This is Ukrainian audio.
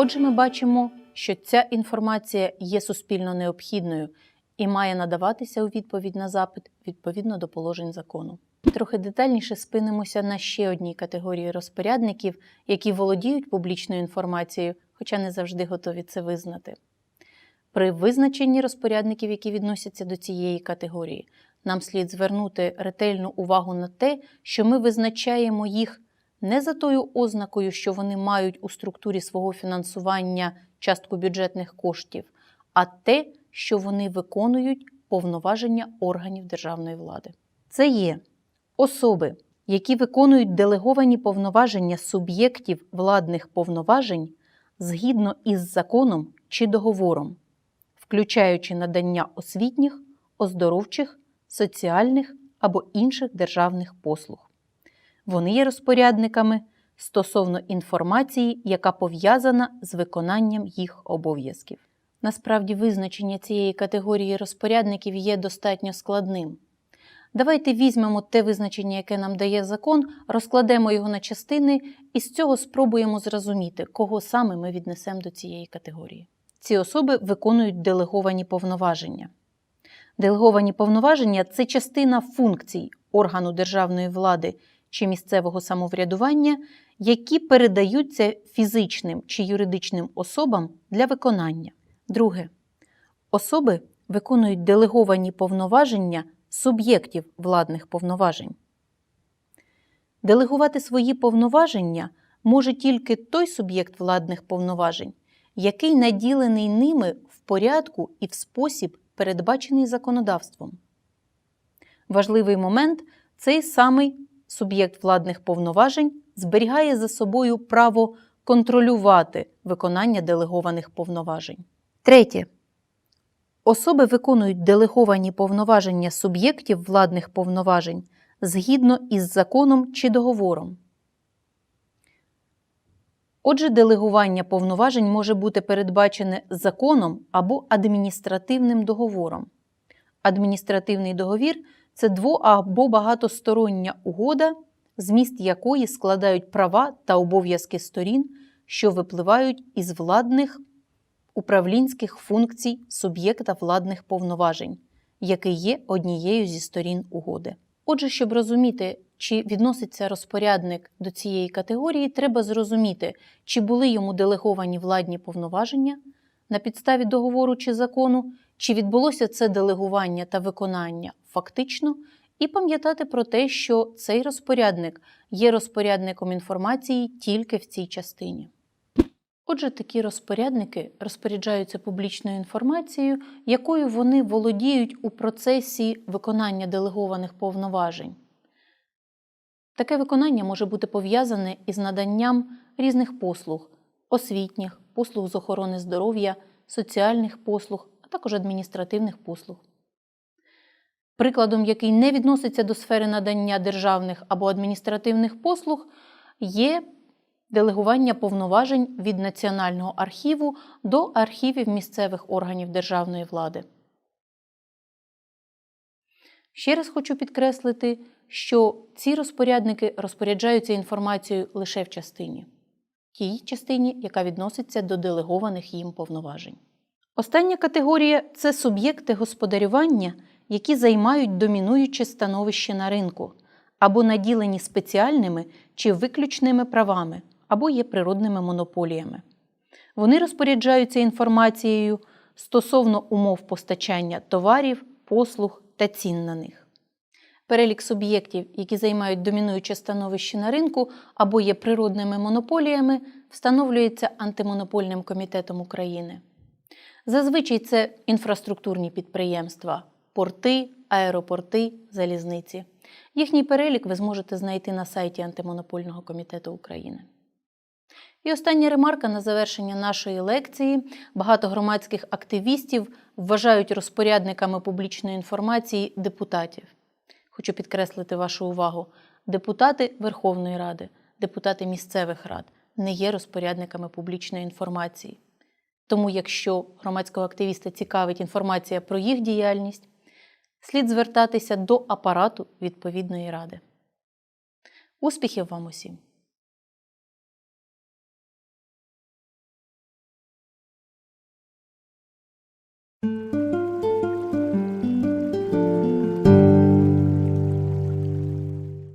Отже, ми бачимо, що ця інформація є суспільно необхідною і має надаватися у відповідь на запит відповідно до положень закону. Трохи детальніше спинимося на ще одній категорії розпорядників, які володіють публічною інформацією, хоча не завжди готові це визнати. При визначенні розпорядників, які відносяться до цієї категорії, нам слід звернути ретельну увагу на те, що ми визначаємо їх не за тою ознакою, що вони мають у структурі свого фінансування частку бюджетних коштів, а те, що вони виконують повноваження органів державної влади. Це є особи, які виконують делеговані повноваження суб'єктів владних повноважень згідно із законом чи договором, включаючи надання освітніх, оздоровчих, соціальних або інших державних послуг. Вони є розпорядниками стосовно інформації, яка пов'язана з виконанням їх обов'язків. Насправді, визначення цієї категорії розпорядників є достатньо складним. Давайте візьмемо те визначення, яке нам дає закон, розкладемо його на частини і з цього спробуємо зрозуміти, кого саме ми віднесемо до цієї категорії. Ці особи виконують делеговані повноваження. Делеговані повноваження це частина функцій органу державної влади чи місцевого самоврядування, які передаються фізичним чи юридичним особам для виконання. Друге. Особи виконують делеговані повноваження суб'єктів владних повноважень. Делегувати свої повноваження може тільки той суб'єкт владних повноважень, який наділений ними в порядку і в спосіб, передбачений законодавством. Важливий момент цей самий суб'єкт владних повноважень зберігає за собою право контролювати виконання делегованих повноважень. Третє. Особи виконують делеговані повноваження суб'єктів владних повноважень згідно із законом чи договором. Отже, делегування повноважень може бути передбачене законом або адміністративним договором. Адміністративний договір це дво- або багатостороння угода, зміст якої складають права та обов'язки сторін, що випливають із владних управлінських функцій суб'єкта владних повноважень, який є однією зі сторін угоди. Отже, щоб розуміти, чи відноситься розпорядник до цієї категорії, треба зрозуміти, чи були йому делеговані владні повноваження на підставі договору чи закону, чи відбулося це делегування та виконання фактично, і пам'ятати про те, що цей розпорядник є розпорядником інформації тільки в цій частині. Отже, такі розпорядники розпоряджаються публічною інформацією, якою вони володіють у процесі виконання делегованих повноважень. Таке виконання може бути пов'язане із наданням різних послуг освітніх, послуг з охорони здоров'я, соціальних послуг, також адміністративних послуг. Прикладом, який не відноситься до сфери надання державних або адміністративних послуг, є делегування повноважень від Національного архіву до архівів місцевих органів державної влади. Ще раз хочу підкреслити, що ці розпорядники розпоряджаються інформацією лише в частині, тій частині, яка відноситься до делегованих їм повноважень. Остання категорія це суб'єкти господарювання, які займають домінуюче становище на ринку або наділені спеціальними чи виключними правами, або є природними монополіями. Вони розпоряджаються інформацією стосовно умов постачання товарів, послуг та цін на них. Перелік суб'єктів, які займають домінуюче становище на ринку або є природними монополіями, встановлюється антимонопольним комітетом України. Зазвичай це інфраструктурні підприємства, порти, аеропорти, залізниці. Їхній перелік ви зможете знайти на сайті Антимонопольного комітету України. І остання ремарка на завершення нашої лекції. Багато громадських активістів вважають розпорядниками публічної інформації депутатів. Хочу підкреслити вашу увагу: депутати Верховної Ради, депутати місцевих рад не є розпорядниками публічної інформації. Тому, якщо громадського активіста цікавить інформація про їх діяльність, слід звертатися до апарату відповідної ради. Успіхів вам усім!